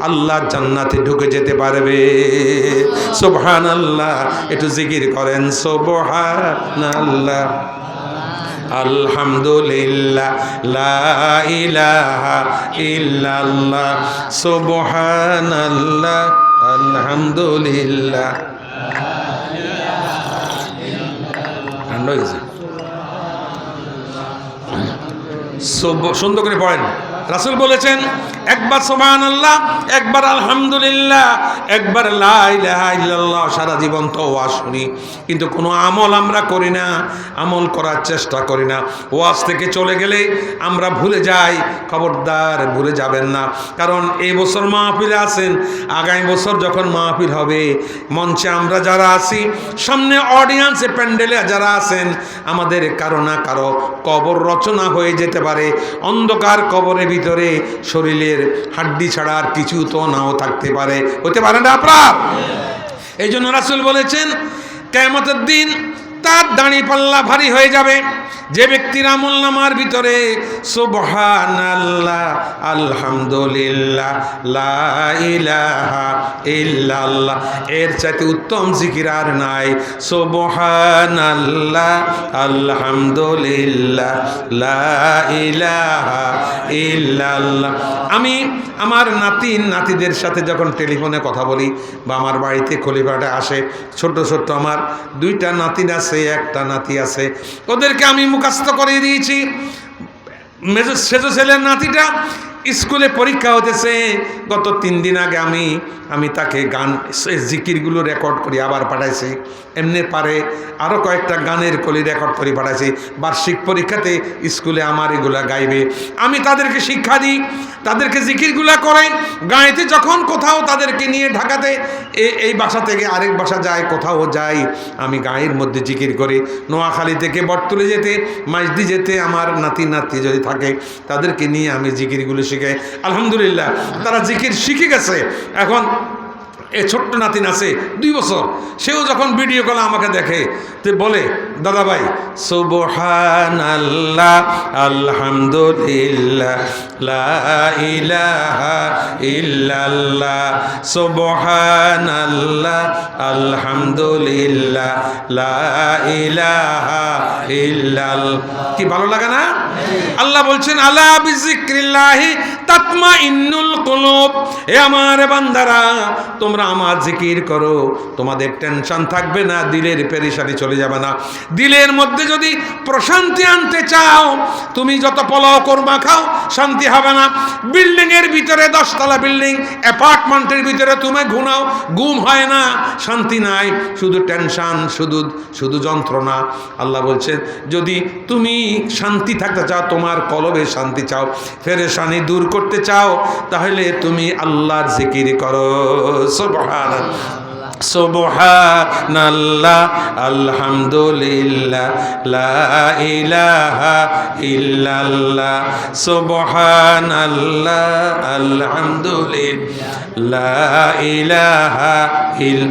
আল্লাহ জান্নাতে ঢুকে যেতে পারবে। সোবহান আল্লাহ একটু জিকির করেন। সোবহান আল্লাহ আলহামদুলিল্লাহ, লা ইলাহা ইল্লাল্লাহ। সুবহানাল্লাহ, আলহামদুলিল্লাহ। সুন্দর করে পড়েন। রাসুল বলেছেন, একবার সোমান আল্লাহ একবার আলহামদুলিল্লাহ, একবার লা ইলাহা ইল্লাল্লাহ, সারা জীবন তো ওয়াজ শুনি। কিন্তু কোনো আমল আমরা করি না, আমল করার চেষ্টা করি না। ওয়াজ থেকে চলে গেলে আমরা ভুলে যাই, খবরদার ভুলে যাবেন না। কারণ এই বছর মাহফিলে আছেন, আগামী বছর যখন মাহফিল হবে, মঞ্চে আমরা যারা আছি, সামনে অডিয়েন্সে প্যান্ডেলে যারা আছেন, আমাদের কারও না কারও কবর রচনা হয়ে যেতে পারে। অন্ধকার কবরের ভিতরে শরীরের হাড্ডি ছাড়া আর কিছু তো নাও থাকতে পারে। হতে পারে না আপনার? এই জন্য রাসুল বলেছেন কেমতের দিন তার দাঁড়ি পাল্লা ভারী হয়ে যাবে। যে ব্যক্তির আমল নামার ভিতরে সুবহান আল্লাহ আলহামদুলিল্লাহ, লা ইলাহা ইল্লাল্লাহ, এর চাইতে উত্তম জিকির আর নাই। সুবহান আল্লাহ আলহামদুলিল্লাহ, লা ইলাহা ইল্লাল্লাহ। আমি আমার নাতি, নাতিদের সাথে যখন টেলিফোনে কথা বলি বা আমার বাড়িতে খলিফাটা আসে, ছোট ছোট্ট আমার দুইটা নাতিন আছে একটা নাতি আছে। ওদেরকে আমি মুখাস্ত করে দিয়েছি। সেজো ছেলের নাতিটা স্কুলে পরীক্ষা হতেছে। গত তিন দিন আগে আমি আমি তাকে গান জিকিরগুলো রেকর্ড করি আবার পাঠাইছি। এমনি পারে আরও কয়েকটা গানের কলি রেকর্ড করে পাঠাইছি। বার্ষিক পরীক্ষাতে স্কুলে আমার এগুলা গাইবে। আমি তাদেরকে শিক্ষা দিই, তাদেরকে জিকিরগুলা করে গাইতে যখন কোথাও তাদেরকে নিয়ে ঢাকাতে এই বাসা থেকে আরেক বাসা যায়, কোথাও যাই, আমি গায়ের মধ্যে জিকির করি। নোয়াখালী থেকে বটতুলে যেতে মাইজদি যেতে আমার নাতি নাতি যদি থাকে, তাদেরকে নিয়ে আমি জিকিরগুলো শিখাই। আলহামদুলিল্লাহ, তারা জিকির শিখে গেছে। এখন এ ছোট্ট নাতিন আছে, দুই বছর। সেও যখন ভিডিও কলে আমাকে দেখে, তো বলে দাদা ভাই আল্লাহ ইলাহা আল্লাহ লা ইলাহা কি ভালো লাগে না? আল্লাহ বলছেন, আলা বিজিক্রিল্লাহি তাতমা ইন্নুল কুলুব। এ আমার বান্দারা, তোমরা আমার জিকির করো। তোমাদের টেনশন থাকবে না, দিলের পেরেশানি চলে যাবে না। দিলের মধ্যে যদি প্রশান্তি আনতে চাও, তুমি যত পলাও করবা খাও, শান্তি হবে না। বিল্ডিং এর ভিতরে দশতলা বিল্ডিং, অ্যাপার্টমেন্টের ভিতরে তুমি ঘুমাও, ঘুম হয় না, শান্তি নাই। শুধু টেনশন, শুধু শুধু যন্ত্রণা। আল্লাহ বলছেন, যদি তুমি শান্তি থাকতে চাও, তোমার কলবে শান্তি চাও। ফেরেশানি দূর করতে চাও, তাহলে তুমি আল্লাহর জিকির করো। সুবহান সুবহানাল্লাহ। আলহামদুলিল্লাহ। লা ইলাহা ইল্লাল্লাহ। সুবহানাল্লাহ। আলহামদুলিল্লাহ। লা ইলাহা ইল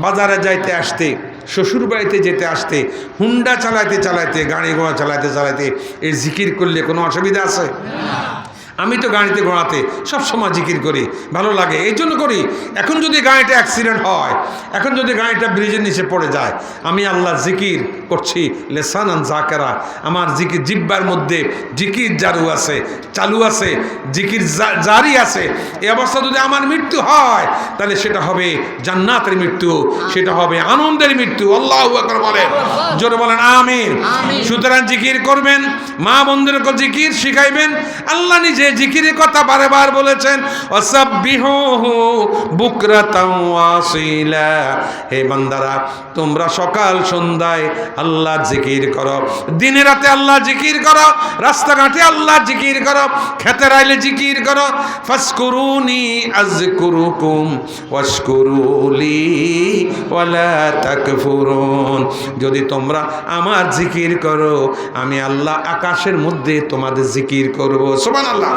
বাজারে যাইতে আসতে শ্বশুর বাড়িতে যেতে আসতে, হুন্ডা চালাইতে চালাইতে, গাড়ি ঘোড়া চালাইতে চালাইতে এ জিকির করলে কোনো অসুবিধা আছে? আমি তো গাড়িতে ঘোড়াতে সব সময় জিকির করি ভালো লাগে। এই জন্য করি এখন যদি গাড়িটা অ্যাক্সিডেন্ট হয় এখন যদি গাড়িটা ব্রিজের নিচে পড়ে যায় আমি আল্লাহ জিকির করছি লেসান জাকেরা। আমার জিকির জিব্বার মধ্যে জিকির জারু আছে চালু আছে জিকির জারি আছে। এই অবস্থা যদি আমার মৃত্যু হয় তাহলে সেটা হবে জান্নাতের মৃত্যু সেটা হবে আনন্দের মৃত্যু। আল্লাহ বলেন। জোরে বলেন আমিন। সুতরাং জিকির করবেন মা বন্ধুর জিকির শিখাইবেন আল্লাহ নিজে যে জিকিরের কথা বারে বার বলেছেন অসাব্বিহুহু বুকরাতাও হে বান্দারা, তোমরা সকাল সন্ধ্যায় আল্লাহ জিকির করো, দিনে রাতে আল্লাহ জিকির করো, রাস্তাঘাটে আল্লাহ জিকির করো খেতে আইলে জিকির করো, ফাসকুরুনি আজকুরুকুম ওয়াশকুরুলি ওয়ালা তাকফুরুন। যদি তোমরা আমার জিকির করো, আমি আল্লাহ আকাশের মধ্যে তোমাদের জিকির করব। সুবহানাল্লাহ।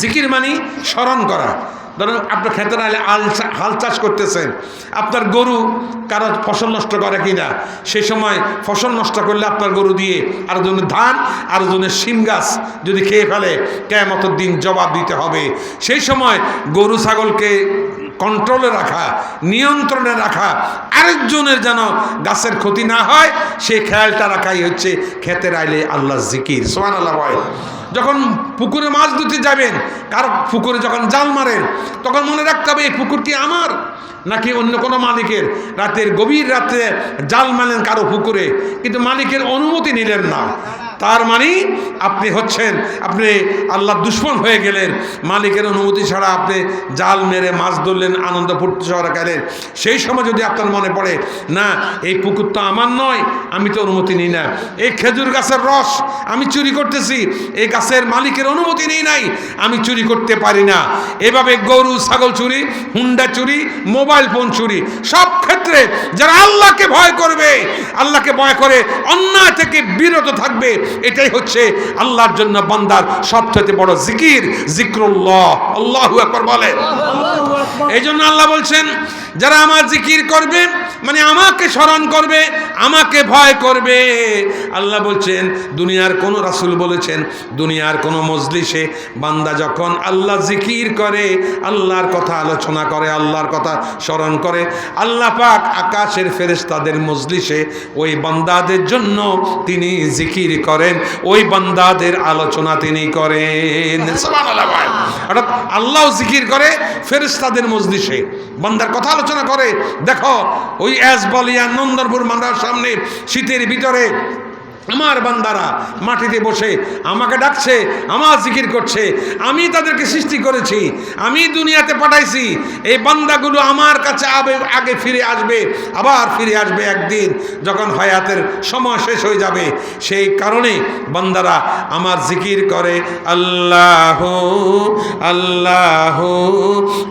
জিকির মানি স্মরণ করা। ধরুন আপনার খেতে নাহলে আল হাল চাষ করতেছেন। আপনার গরু কারও ফসল নষ্ট করে কিনা? সেই সময় ফসল নষ্ট করলে আপনার গরু দিয়ে আরও জনের ধান আরও জনের শিম গাছ যদি খেয়ে ফেলে কেমত দিন জবাব দিতে হবে। সেই সময় গরু, ছাগলকে কন্ট্রোলে রাখা, নিয়ন্ত্রণে রাখা, আরেকজনের যেন গাছের ক্ষতি না হয় সেই খেয়ালটা রাখাই হচ্ছে ক্ষেতের আইলে আল্লাহ জিকির। সোহান আল্লাহ হয় যখন পুকুরে মাছ ধুতে যাবেন, কার পুকুরে যখন জাল মারেন, তখন মনে রাখতে হবে, এই পুকুরটি আমার? নাকি অন্য কোনো মালিকের? রাতের গভীর রাতে জাল মারলেন কারও পুকুরে, কিন্তু মালিকের অনুমতি নিলেন না। তার মানে আপনি হচ্ছেন, আপনি আল্লাহ দুশ্মন হয়ে গেলেন। মালিকের অনুমতি ছাড়া আপনি জাল মেরে মাছ ধরলেন, আনন্দ ফুর্তি গেলেন। সেই সময় যদি আপনার মনে পড়ে, না, এই পুকুর তো আমার নয়, আমি তো অনুমতি নিই না। এই খেজুর গাছের রস আমি চুরি করতেছি, এই গাছের মালিকের অনুমতি নেই নাই, আমি চুরি করতে পারি না। এভাবে গরু, ছাগল চুরি, হুন্ডা চুরি, মোবাইল ফোন চুরি, সব ক্ষেত্রে যারা আল্লাহকে ভয় করবে, আল্লাহকে ভয় করে, অন্যায় থেকে বিরত থাকবে এটাই হচ্ছে আল্লাহর জন্য বান্দার সবচেয়ে বড় জিকির জিক্রুল্লাহ। আল্লাহু আকবার বলে এই জন্য আল্লাহ বলছেন যারা আমার জিকির করবে মানে আমাকে স্মরণ করবে আমাকে ভয় করবে। আল্লাহ বলছেন, দুনিয়ার কোন রাসূল বলেছেন, দুনিয়ার কোন মজলিসে বান্দা যখন আল্লাহ জিকির করে, আল্লাহর কথা আলোচনা করে, আল্লাহর কথা স্মরণ করে, আল্লাহ পাক আকাশের ফেরেশতাদের মজলিসে ওই বান্দাদের জন্য তিনি জিকির করেন, ওই বান্দাদের আলোচনা তিনি করেন। অর্থাৎ আল্লাহ জিকির করে ফেরেশতাদের মজলিসে, বান্দার কথা আলোচনা করে। দেখো, ওই অ্যাস বলিয়া নন্দনপুর মান্দার সামনে শীতের ভিতরে আমার বান্দারা মাটিতে বসে আমাকে ডাকছে, আমার জিকির করছে, আমি তাদেরকে সৃষ্টি করেছি, আমি দুনিয়াতে পাঠাইছি, এই বান্দাগুলো আমার কাছে আবে, আগে ফিরে আসবে, আবার ফিরে আসবে একদিন, যখন হয়াতের সময় শেষ হয়ে যাবে। সেই কারণে বান্দারা আমার জিকির করে, আল্লাহ আল্লাহ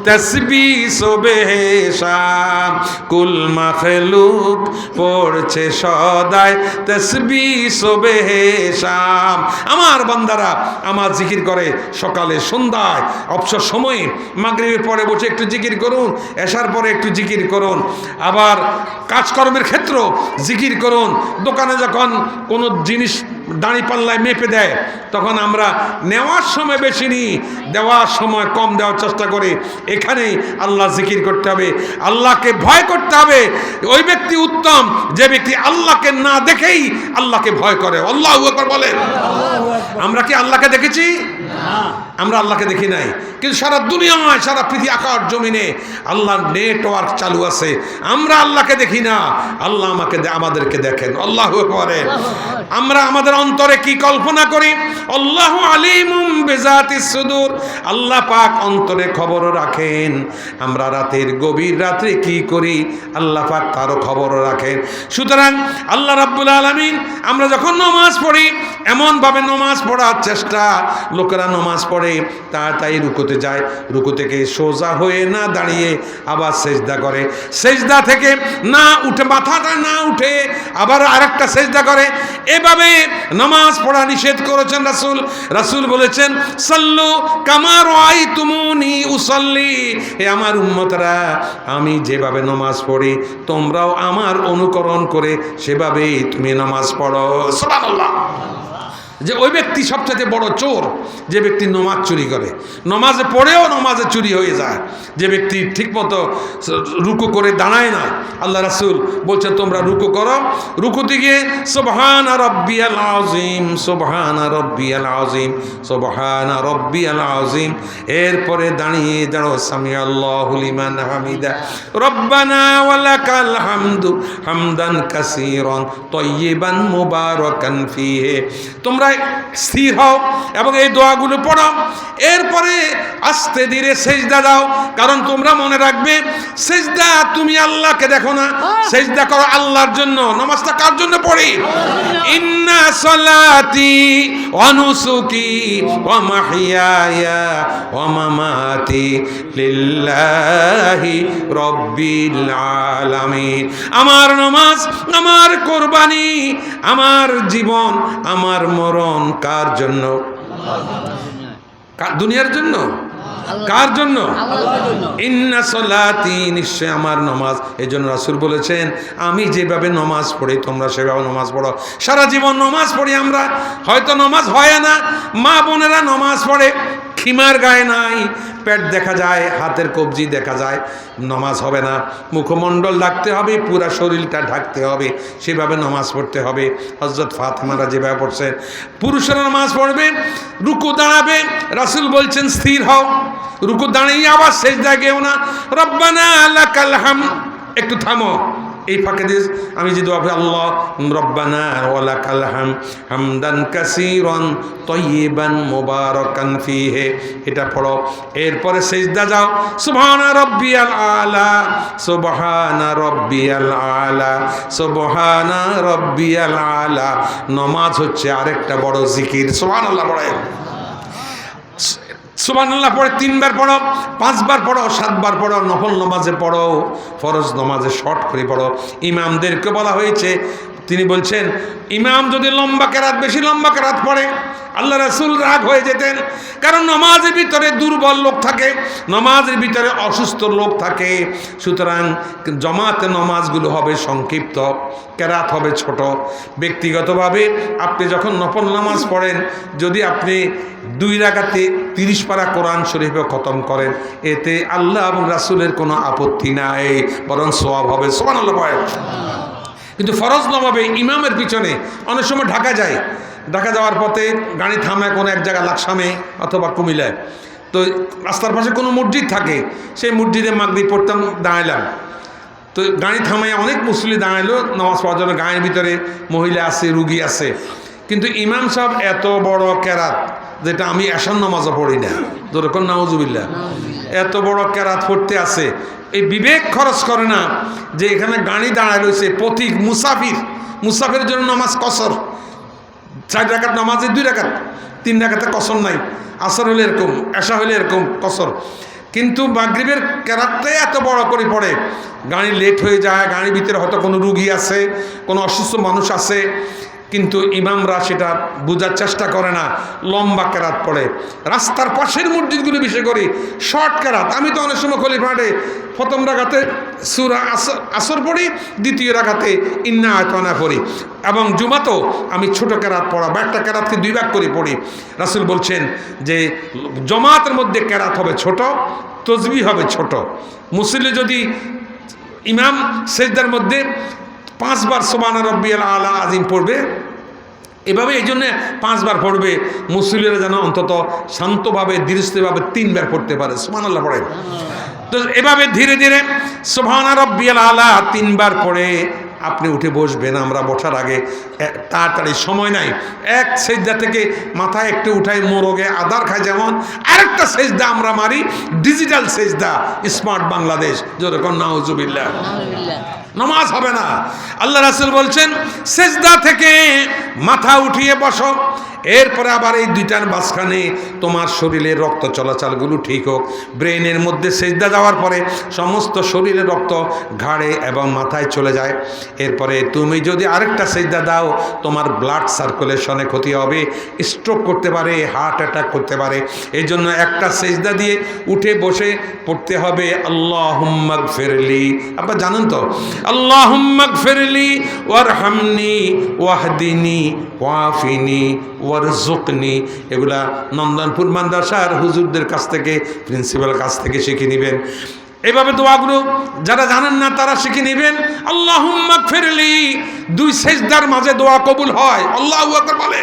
তসবি সোবেশাম কুল মাখলুক পড়ছে সদায় তসবি সোবেশাম আমার বান্দারা আমার জিকির করে সকালে, সন্ধ্যায়, অবসর সময়ে, মাগরিবের পরে বসে একটু জিকির করুন, এসার পরে একটু জিকির করুন। আবার কাজকর্মের ক্ষেত্র জিকির করুন। দোকানে যখন কোনো জিনিস দাঁড়ি পাল্লায় মেপে দেয়, তখন আমরা নেওয়ার সময় বেশি নিই, দেওয়ার সময় কম দেওয়ার চেষ্টা করি। এখানেই আল্লাহ জিকির করতে হবে। আল্লাহকে ভয় করতে হবে। ওই ব্যক্তি উত্তম, যে ব্যক্তি আল্লাহকে না দেখেই আল্লাহকে ভয় করে। আল্লাহ একবার বলেন। আমরা কি আল্লাহকে দেখেছি? আমরা আল্লাহকে দেখি নাই। কিন্তু সারা দুনিয়ায়, সারা পৃথিবী আকার জমিনে আল্লাহর নেটওয়ার্ক চালু আছে। আমরা আল্লাহকে দেখি না। আল্লাহ আমাকে আমাদেরকে দেখেন। আল্লাহ করে আমরা আমাদের অন্তরে কি কল্পনা করি? আল্লাহ আলিমুম বেজাতি সুদূর। আল্লাহ পাক অন্তরে খবর রাখেন। আমরা রাতের গভীর রাত্রে কি করি? আল্লাহ পাক তারও খবর রাখেন। সুতরাং আল্লাহ রাব্বুল আলামিন, আমরা যখন নমাজ পড়ি, এমনভাবে নমাজ পড়ার চেষ্টা লোকেরা নমাজ পড়ে, তাড়াতাড়ি রুকুতে যায়। রুকু থেকে সোজা হয়ে না দাঁড়িয়ে আবার সেজদা করে। সেজদা থেকে না উঠে, মাথাটা না উঠে আবার আরেকটা সেজদা করে। এভাবে নামাজ পড়া নিষেধ করেছেন রাসূল। রাসূল বলেছেন, সাল্লু কামার আই তুমুনি উসাল্লি। হে আমার উম্মতরা, আমি যেভাবে নামাজ পড়ি, তোমরাও আমার অনুকরণ করে সেভাবেই তুমি নামাজ পড়ো। সুবহানাল্লাহ। যে ওই ব্যক্তি সবচেয়ে বড় চোর, যে ব্যক্তি নমাজ চুরি করে। নমাজে পড়েও নমাজে চুরি হয়ে যায়। যে ব্যক্তি ঠিকমতো রুকু করে দাঁড়ায় না, আল্লাহ রাসুল বলছে তোমরা রুকু করো। রুকুতে গিয়ে, সোবহান রব্বিয়াল আজিম সোবহান রব্বিয়াল আজিম সোবহান রব্বিয়াল আজিম এরপরে দাঁড়িয়ে দাঁড়ো সামি আল্লাহ লিমান হামিদা। রব্বানা ওয়ালাকাল হামদু হামদান কাসীরান তয়্যিবান মুবারাকান ফিহি। তোমরা সেজদায় স্থির হও এবং এই দোয়াগুলো পড়ো। এরপরে আস্তে ধীরে সেজদা দাও, কারণ তোমরা মনে রাখবে, সেজদা তুমি আল্লাহকে দেখো না, সেজদা করো আল্লাহর জন্য। নামাজটা কার জন্য পড়ি? ইন্না সলাতি অনুসুকি ওয়া মাহিয়ায়া ওয়া মামাতি লিল্লাহি রব্বিল আলামিন। আমার নামাজ, আমার কোরবানি, আমার জীবন, আমার মরণ। কার জন্য? দুনিয়ার জন্য? কার জন্য? নিশ্চয় আমার নমাজ। এই জন্য রাসুল বলেছেন, আমি যেভাবে নমাজ পড়ি, তোমরা সেভাবে নমাজ পড়ো। সারা জীবন নমাজ পড়ি আমরা। হয়তো নমাজ হয় না, মা বোনেরা নমাজ পড়ে। খিমার গায়ে নাই, পেট দেখা যায়, হাতের কবজি দেখা যায়, নমাজ হবে না। মুখমণ্ডল ঢাকতে হবে, পুরা শরীরটা ঢাকতে হবে, সেভাবে নমাজ পড়তে হবে। হজরত ফাতেমারা যেভাবে পড়ছেন পুরুষেরা নামাজ পড়বে, রুকু দাঁড়াবে, রাসুল বলছেন, স্থির হও। রুকু দাঁড়িয়ে আবার শেষ জায়গায় না। রব্বানা আল্লাহ হাম একটু থামো। এই ফাঁকে দিয়ে আমি যে দোয়া করি, আল্লাহ রব্বানা ওয়ালাকাল হাম হামদান কাসীরান তয়্যিবান মুবারাকান ফীহি। এটা পড়ো। এরপরে সেজদা যাও। সুবহানা রাব্বিয়াল আলা সুবহানা রাব্বিয়াল আলা সুবহানা রাব্বিয়াল আলা। নমাজ হচ্ছে আরেকটা বড় জিকির। সুবহানাল্লাহ পড়ে সুবহানাল্লাহ পড়ে তিনবার পড়ো, পাঁচবার পড়ো, সাতবার পড়ো, নফল নমাজে পড়ো, ফরজ নমাজে শর্ট করে পড়ো। ইমামদেরকে বলা হয়েছে তিনি বলছেন, ইমাম যদি লম্বা কেরাত, বেশি লম্বা কেরাত পড়ে, আল্লাহ রাসূল রাগ হয়ে যেতেন। কারণ নমাজের ভিতরে দুর্বল লোক থাকে, নমাজের ভিতরে অসুস্থ লোক থাকে। সুতরাং জমাতে নমাজগুলো হবে সংক্ষিপ্ত, কেরাত হবে ছোট। ব্যক্তিগতভাবে আপনি যখন নফল নামাজ পড়েন, যদি আপনি দুই রাগাতে তিরিশ পারা কোরআন শরীফে খতম করেন, এতে আল্লাহ এবং রাসূলের কোনো আপত্তি নাই, বরং সোয়াব হবে। কিন্তু ফরজ নবাবে ইমামের পিছনে। অনেক সময় ঢাকা যায়। ঢাকা যাওয়ার পথে গাড়ি থামায় কোনো এক জায়গা লাকসামে অথবা কুমিলায় তো রাস্তার পাশে কোনো মসজিদ থাকে, সেই মসজিদে মাগদি পড়তাম, দাঁড়াইলাম। তো গাড়ি থামায় অনেক মুসলি দাঁড়াইলো, নামাজ পড়ার জন্য গাঁয়ের ভিতরে মহিলা আছে, রুগী আছে। কিন্তু ইমাম সাহেব এত বড় কেরাত, যেটা আমি এসান নামাজও পড়ি না। যেরকম নাউজুবিল্লা এত বড় কেরাত পড়তে আছে এই বিবেক খরচ করে না যে এখানে গাড়ি দাঁড়ায় রয়েছে, পথিক, মুসাফির। মুসাফিরের জন্য নামাজ কসর। চার রাখাত নামাজে দুই রাখাত তিন রাখাতে কসর নাই। আসর হলে এরকম এসা হলে এরকম কসর। কিন্তু মাগরিবের কেরাতটাই এত বড় করে পড়ে, গাড়ি লেট হয়ে যায়, গাড়ির ভিতরে হয়তো কোনো রুগী আছে, কোনো অসুস্থ মানুষ আছে কিন্তু ইমামরা সেটা বোঝার চেষ্টা করে না, লম্বা কেরাত পড়ে। রাস্তার পাশের মসজিদগুলো বিশেষ করি, শর্ট কেরাত। আমি তো অনেক সময় খলি ফাটে প্রথম রাখাতে সুরা আসর পড়ি, দ্বিতীয় রাখাতে ইন্না আয়তনা পড়ি। এবং জুমাতো আমি ছোট কেরাত পড়া বা একটা কেরাতকে দুই ভাগ করে পড়ি। রাসুল বলছেন যে, জমাতের মধ্যে কেরাত হবে ছোট তসবি হবে ছোট। মুসলিম যদি ইমাম সেজদার মধ্যে পাঁচবার সোমানা রব্বিয়াল আলা আজিম পড়বে। এভাবে এই জন্যে পাঁচবার পড়বে মুসলিরা যেন অন্তত শান্তভাবে দৃষ্টিভাবে তিনবার পড়তে পারে। সোমান আল্লাহ পড়ে তো এভাবে ধীরে ধীরে সোহানা রব্বিয়াল আলা তিনবার পড়ে আপনি উঠে বসবেন আমরা বসার আগে তাড়াতাড়ি সময় নাই। এক সেজদা থেকে মাথায় একটু উঠাই মোরগে আদার খায় যেমন আরেকটা সেজদা আমরা মারি ডিজিটাল সেজদা স্মার্ট বাংলাদেশ। যেরকম নাউজুবিল্লাহ নামাজ হবে না। আল্লাহ রাসুল বলছেন সেজদা থেকে মাথা উঠিয়ে বসো এরপরে আবার এই দুইটার মাঝখানে তোমার শরীরের রক্ত চলাচলগুলো ঠিক হোক। ব্রেনের মধ্যে সেজদা যাওয়ার পরে সমস্ত শরীরের রক্ত ঘাড়ে এবং মাথায় চলে যায়। এরপরে তুমি যদি আরেকটা সেজদা দাও, তোমার ব্লাড সার্কুলেশনে ক্ষতি হবে স্ট্রোক করতে পারে হার্ট অ্যাটাক করতে পারে। এই জন্য একটা সেজদা দিয়ে উঠে বসে পড়তে হবে আল্লাহ হুম্মাক ফেরলি আপনার জানেন তো? আল্লাহ হুম্মাক ফেরলি ওয়ার হামনি ওয়াহদিনী ওয়াফিনি ওয়ারজুকনি এগুলা নন্দনপুর মাদ্রাসার হুজুরদের কাছ থেকে প্রিন্সিপাল কাছ থেকে শিখে নেবেন। এভাবে দোয়াগুলো যারা জানেন না তারা শিখে নেবেন। আল্লাহ ফেরলি দুই সেজদার মাঝে দোয়া কবুল হয়। আল্লাহ বলে।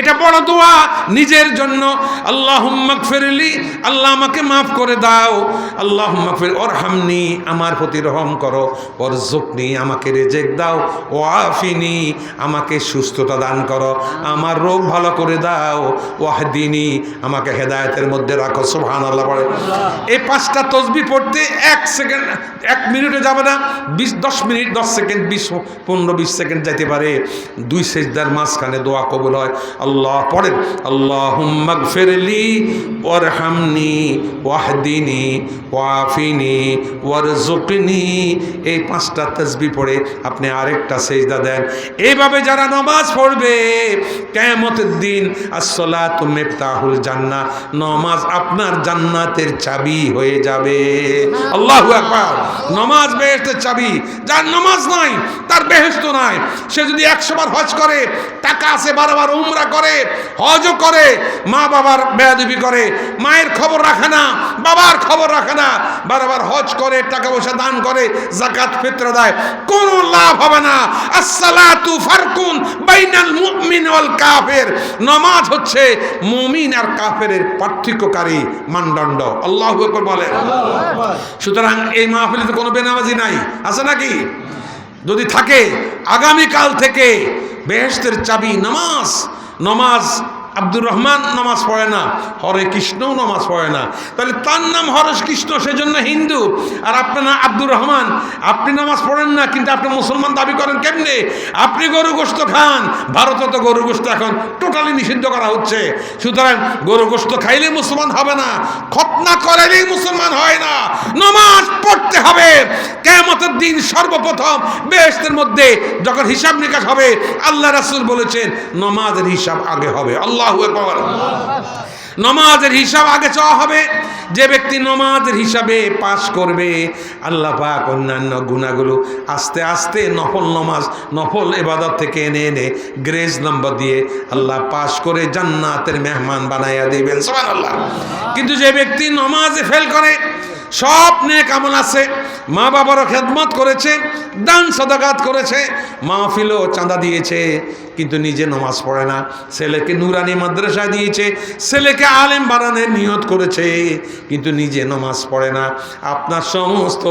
এটা বড় দোয়া নিজের জন্য। আল্লাহ ফেরলি আল্লাহ আমাকে মাফ করে দাও। আল্লাহ ফের ওর হামনি আমার প্রতি রহম করো। ওর জুকনি আমাকে রেজেক দাও। ও আফিনি আমাকে সুস্থতা দান করো। আমার রোগ ভালো করে দাও। ওয়াহদিনী, আমাকে হেদায়তের মধ্যে রাখো। সুবহান আল্লাহ পড়ে এই পাঁচটা তসবি পড়তে এক সেকেন্ড, এক মিনিটে যাবে না, বিশ, দশ মিনিট, দশ সেকেন্ড, বিশ, পনেরো, বিশ সেকেন্ড যাইতে পারে। দুই সেজদার মাঝখানে দোয়া কবুল হয়। আল্লাহ পড়েন আল্লাহ হুম্মাগ ফেরলি ওর হামনি ওয়াহদিনী, ওয়াফিনি ওয়ার জুকনি এই পাঁচটা তসবি পড়ে আপনি আরেকটা সেজদা দেন। এইভাবে যারা নমাজ পড়বে কেমতের দিন আসলা তাহুল জান্না নমাজ আপনার জান্নাতের চাবি হয়ে যাবে। আল্লাহ নমাজ বেহেস্তের চাবি। যার নমাজ নাই, তার বেহেস্ত নাই। সে যদি একশো বার হজ করে, টাকা আছে বারবার উমরা করে, হজও করে, মা বাবার বেয়াদবি করে, মায়ের খবর রাখে না, বাবার খবর রাখে না বারবার হজ করে, টাকা পয়সা দান করে জাকাত ফিতরা দেয়, কোনো লাভ হবে না। আসসালাতু ফারকুন বাইনাল মুমিন ওয়াল কাফের। নামাজ হচ্ছে মুমিন আর কাফেরের পার্থক্যকারী মানদণ্ড। আল্লাহু আকবার বলে সুতরাং এই মাহফিলে তো কোনো বেনামাজি নাই। আছে নাকি? যদি থাকে, আগামীকাল থেকে বেহেস্তের চাবি, নামাজ নামাজ আব্দুর রহমান নামাজ পড়ে না, হরে কৃষ্ণও নামাজ পড়ে না। তাহলে তার নাম হরেশ কৃষ্ণ, সেজন্য হিন্দু। আর আপনার নাম আব্দুর রহমান, আপনি নামাজ পড়েন না, কিন্তু আপনি মুসলমান দাবি করেন কেমনে? আপনি গরু গোস্ত খান, ভারতে তো গরু গোস্ত এখন টোটালি নিষিদ্ধ করা হচ্ছে। সুতরাং গরু গোস্ত খাইলে মুসলমান হবে না খতনা করাইলেই মুসলমান হয় না। নমাজ পড়তে হবে কেমতের দিন সর্বপ্রথম বেহেস্তের মধ্যে যখন হিসাব নিকাশ হবে, আল্লাহ রাসূল বলেছেন, নমাজের হিসাব আগে হবে। আল্লাহু নমাজের হিসাব আগে চাওয়া হবে। যে ব্যক্তি নমাজের হিসাবে পাশ করবে, আল্লাহ পাক অন্যান্য গুণাগুলো আস্তে আস্তে নফল নমাজ, নফল এবাদত থেকে এনে এনে গ্রেজ নম্বর দিয়ে আল্লাহ পাশ করে জান্নাতের মেহমান বানাইয়া দিবেন। সুবহানাল্লাহ। কিন্তু যে ব্যক্তি নমাজে ফেল করে সব নেক আমল আছে। মা বাবারও খেদমত করেছে, দান সদাগাত করেছে, মাহফিলও চাঁদা দিয়েছে, কিন্তু নিজে নমাজ পড়ে না। ছেলেকে নুরানি মাদ্রাসা দিয়েছে, ছেলেকে আলেম বানানোর নিয়ত করেছে, কিন্তু নিজে নমাজ পড়ে না। আপনার সমস্ত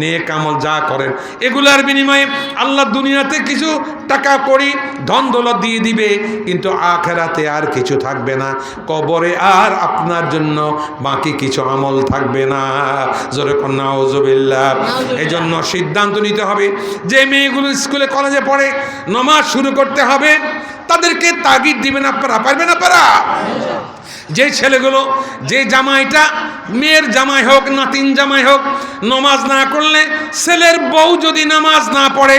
নেক আমল যা করেন, এগুলার বিনিময়ে আল্লাহ দুনিয়াতে কিছু টাকা করি ধন দৌলত দিয়ে দিবে, কিন্তু আখেরাতে আর কিছু থাকবে না। কবরে আর আপনার জন্য বাকি কিছু আমল থাকবে না। জোরে কন্যা ওজবিল্লা এই জন্য সিদ্ধান্ত নিতে হবে যে মেয়েগুলো স্কুলে কলেজে পড়ে নমাজ শুরু করতে হবে তাদেরকে তাগিদ দিবেন আপনারা পারবেন আপনারা? যে ছেলেগুলো যে জামাইটা মেয়ের জামাই হোক নাতিন জামাই হোক নমাজ না করলে ছেলের বউ যদি নামাজ না পড়ে